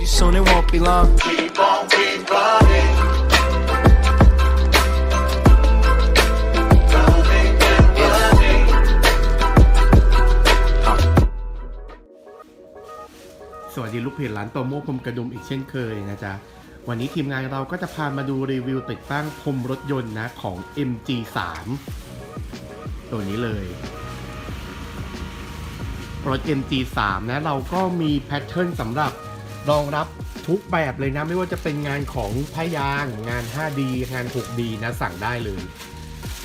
you soon, it won't be long. Keep on, keep running. Running and running. สวัสดีลูกเพจร้านโตโม่พรมกระดุมอีกเช่นเคยนะจ๊ะ วันนี้ทีมงานเราก็จะพามาดูรีวิวติดตั้งพรมรถยนต์นะของ MG3 ตัวนี้เลย รถ MG3 นะเราก็มีแพทเทิร์นสำหรับ รองรับทุกแบบเลยนะ ไม่ว่าจะเป็นงานของพยางงาน 5D งาน 6D นะสั่งได้เลย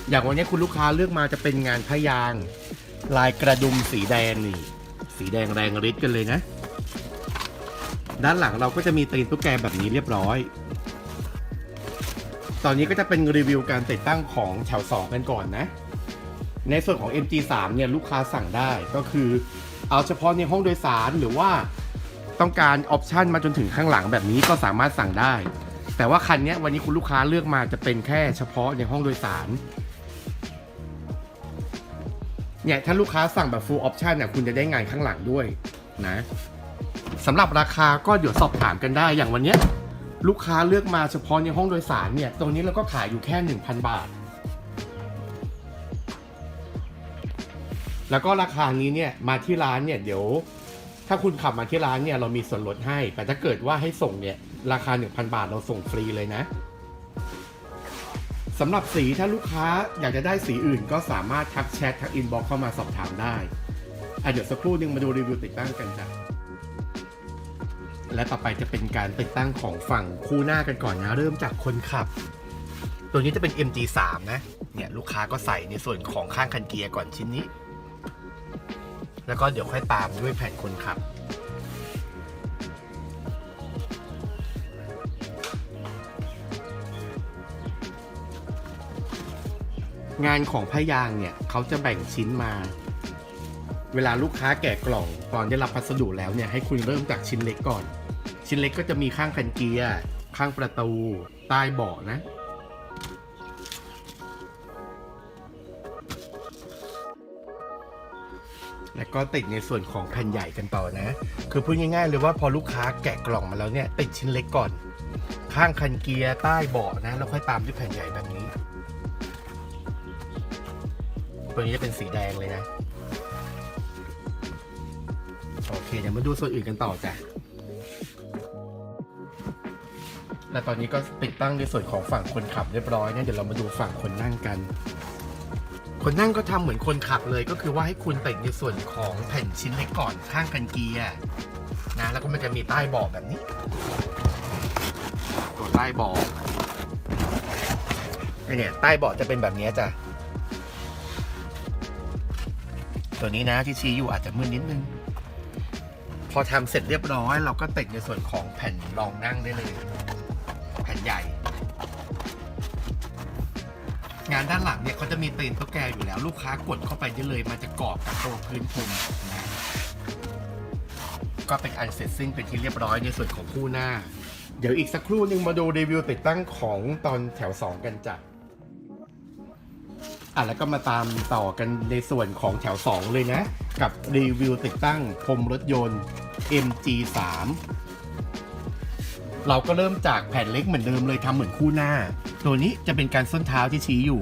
อย่างวันนี้คุณลูกค้าเลือกมาจะเป็นงานพยางลายกระดุมสีแดงนี่ สีแดงแรงฤทธิ์กันเลยนะ ด้านหลังเราก็จะมีตีนตุ๊กแกแบบนี้เรียบร้อย ตอนนี้ก็จะเป็นรีวิวการติดตั้งของแถว 2 กันก่อนนะ ในส่วนของ MG3 เนี่ยลูกค้าสั่งได้ก็คือ เอาเฉพาะในห้องโดยสารหรือว่า ต้องการออปชันมาจนถึงข้างหลังแบบนี้ก็สามารถสั่งได้ แต่ว่าคันนี้วันนี้คุณลูกค้าเลือกมาจะเป็นแค่เฉพาะในห้องโดยสารเนี่ยถ้าลูกค้าสั่งแบบ full option เนี่ยคุณจะได้งานข้างหลังด้วยนะสำหรับราคาก็เดี๋ยวสอบถามกันได้อย่างวันนี้ลูกค้าเลือกมาเฉพาะในห้องโดยสารเนี่ยตรงนี้เราก็ขายอยู่แค่ 1,000 บาท แล้วก็ราคานี้เนี่ยมาที่ร้านเนี่ยเดี๋ยว ถ้าคุณขับมาที่ร้านเนี่ยเรามีส่วนลดให้ แต่ถ้าเกิดว่าให้ส่งเนี่ยราคา 1,000 บาทเราส่งฟรีเลยนะสำหรับสีถ้าลูกค้าอยากจะได้สีอื่นก็สามารถทักแชททักอินบ็อกเข้ามาสอบถามได้อะเดี๋ยวสักครู่นึงมาดูรีวิวติดตั้งกันจ้ะและต่อไปจะเป็นการติดตั้งของฝั่งคู่หน้ากันก่อนนะ เริ่มจากคนขับ ตัวนี้จะเป็น MG3 นะ เนี่ยลูกค้าก็ใส่ในส่วนของข้างคันเกียร์ก่อนชิ้นนี้ แล้วก็เดี๋ยวค่อยตามด้วยแผ่นคนขับ งานของพยางเนี่ยเขาจะแบ่งชิ้นมา เวลาลูกค้าแกะกล่องตอนได้รับพัสดุแล้วเนี่ยให้คุณเริ่มจากชิ้นเล็กก่อน ชิ้นเล็กก็จะมีข้างคันเกียร์ข้างประตูใต้เบาะนะ แล้วก็ติดในส่วนของแผ่นใหญ่กันต่อนะ คือพูดง่ายๆเลยว่าพอลูกค้าแกะกล่องมาแล้วเนี่ยติดชิ้นเล็กก่อน ข้างคันเกียร์ใต้เบาะนะแล้วค่อยตามด้วยแผ่นใหญ่แบบนี้ ตัวนี้จะเป็นสีแดงเลยนะ โอเคเดี๋ยวมาดูส่วนอื่นกันต่อจ้ะและตอนนี้ก็ติดตั้งในส่วนของฝั่งคนขับเรียบร้อยนะเดี๋ยวเรามาดูฝั่งคนนั่งกัน คนนั่งก็ทำเหมือนคนขับเลยก็คือว่าให้คุณติดในส่วนของแผ่นชิ้นเล็กก่อนข้างกันเกียร์นะแล้วก็มันจะมีใต้เบาะแบบนี้ ตัวใต้เบาะไอเนี่ยใต้เบาะจะเป็นแบบนี้จ้ะตัวนี้นะที่ชี้อยู่อาจจะมืดนิดนึง พอทำเสร็จเรียบร้อย เราก็ติดในส่วนของแผ่นรองนั่งได้เลย แผ่นใหญ่ งานด้านหลังเนี่ยเขาจะมีตีนตุ๊กแกอยู่แล้ว ลูกค้ากดเข้าไปได้เลย มันจะกรอบกับตัวพื้นพรมนะก็เป็นอันเสร็จสิ้นเป็นที่เรียบร้อยในส่วนของคู่หน้า เดี๋ยวอีกสักครู่หนึงมาดูรีวิวติดตั้งของตอนแถว 2 กันจ้ะอะแล้วก็มาตามต่อกันในส่วนของแถว 2 เลยนะ กับรีวิวติดตั้งพรมรถยนต์ MG3 เราก็เริ่มจากแผ่นเล็กเหมือนเดิมเลยทำเหมือนคู่หน้า ตัวนี้จะเป็นการส้นเท้าที่ชี้อยู่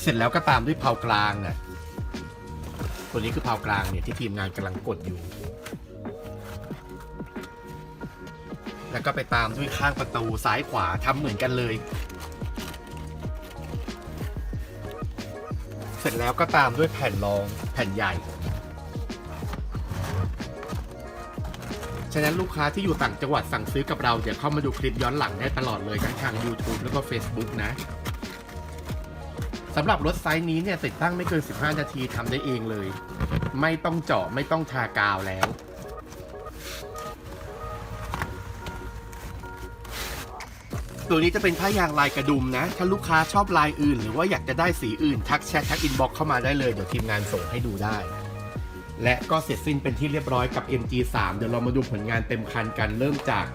เสร็จแล้วก็ตามด้วยเพากลางน่ะตัวนี้คือเพากลางเนี่ยที่ทีมงานกำลังกดอยู่ แล้วก็ไปตามด้วยข้างประตูซ้ายขวาทำเหมือนกันเลย เสร็จแล้วก็ตามด้วยแผ่นรองแผ่นใหญ่ะนั้นลูกค้าที่อยู่ต่างจังหวัดสั่งซื้อกับเราเดี๋ยวเข้ามาดูคลิปย้อนหลังได้ตลอดเลยทั้งทาง YouTube แล้วก็ Facebook นะสำหรับรถไซส์นี้เนี่ยติดตั้งไม่เกิน 15 นาทีทำได้เองเลย ไม่ต้องเจาะไม่ต้องทากาวแล้วตัวนี้จะเป็นผ้ายางลายกระดุมนะ ถ้าลูกค้าชอบลายอื่น หรือว่าอยากจะได้สีอื่น ทักแชททักอินบ็อกเข้ามาได้เลย เดี๋ยวทีมงานส่งให้ดูได้ และก็เสร็จสิ้นเป็นที่เรียบร้อยกับ MG3 เดี๋ยวเรามาดูผลงานเต็มคันกันเริ่มจาก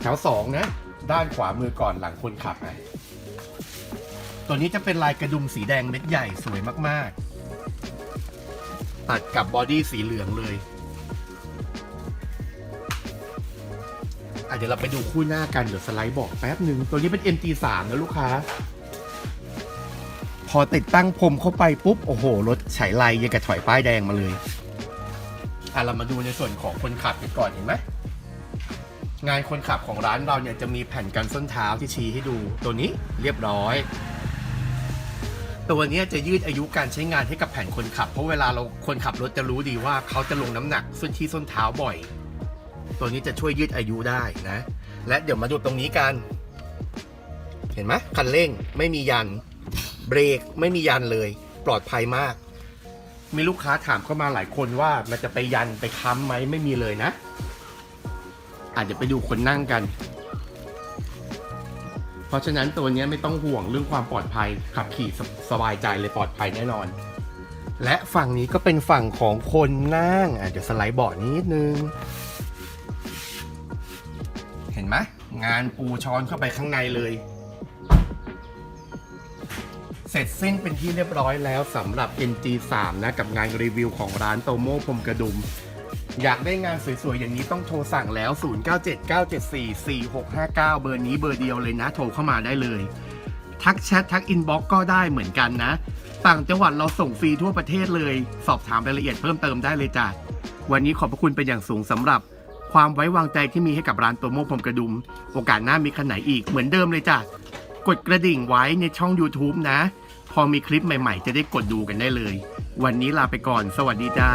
แถว 2 นะ ด้านขวามือก่อนหลังคนขับนะตัวนี้จะเป็นลายกระดุมสีแดงเม็ดใหญ่สวยมากๆ ตัดกับบอดี้สีเหลืองเลยเดี๋ยวเราไปดูคู่หน้ากัน เดี๋ยวสไลด์บอกแป๊บหนึ่ง ตัวนี้เป็น MG3 นะลูกค้า อติดตั้งพรมเข้าไปปุ๊บ โอ้โห รถฉายไลยังกับถอยป้ายแดงมาเลย อะเรามาดูในส่วนของคนขับกันก่อนเห็นไหมงานคนขับของร้านเราเนี่ยจะมีแผ่นกันส้นเท้าที่ชี้ให้ดูตัวนี้เรียบร้อย ตัวนี้จะยืดอายุการใช้งานให้กับแผ่นคนขับ เพราะเวลาเราคนขับรถจะรู้ดีว่าเขาจะลงน้ำหนักส้นที่ส้นเท้าบ่อย ตัวนี้จะช่วยยืดอายุได้นะ และเดี๋ยวมาดูตรงนี้กัน เห็นไหมคันเร่งไม่มียัน เบรกไม่มียันเลย ปลอดภัยมาก มีลูกค้าถามเข้ามาหลายคนว่ามันจะไปยันไปค้ำไหมไม่มีเลยนะอาจจะไปดูคนนั่งกัน เพราะฉะนั้นตัวนี้ไม่ต้องห่วงเรื่องความปลอดภัยขับขี่สสบายใจเลยปลอดภัยแน่นอน และฝั่งนี้ก็เป็นฝั่งของคนนั่งอะเดี๋ยวสไลด์เบาะนิดนึง เห็นไหมงานปูช้อนเข้าไปข้างในเลย ร็จสิ้นเป็นที่เรียบร้อยแล้วสำหรับ NG3 นะกับงานรีวิวของร้านโตโม่พรมกระดุม อยากได้งานสวยๆ อย่างนี้ต้องโทรสั่งแล้ว 0979744659 เบอร์นี้เบอร์เดียวเลยนะ โทรเข้ามาได้เลย ทักแชททักอินบ็อกก็ได้เหมือนกันนะ ต่างจังหวัดเราส่งฟรีทั่วประเทศเลย สอบถามรายละเอียดเพิ่มเติมได้เลยจ้ะวันนี้ขอบพระคุณเป็นอย่างสูงสำหรับความไว้วางใจที่มีให้กับร้านโตโม่พรมกระดุม โอกาสหน้ามีคันไหนอีกเหมือนเดิมเลยจ้ะกดกระดิ่งไว้ในช่อง YouTube นะ อมีคลิปใหม่ ๆ จะได้กดดูกันได้เลย วันนี้ลาไปก่อน สวัสดีจ้า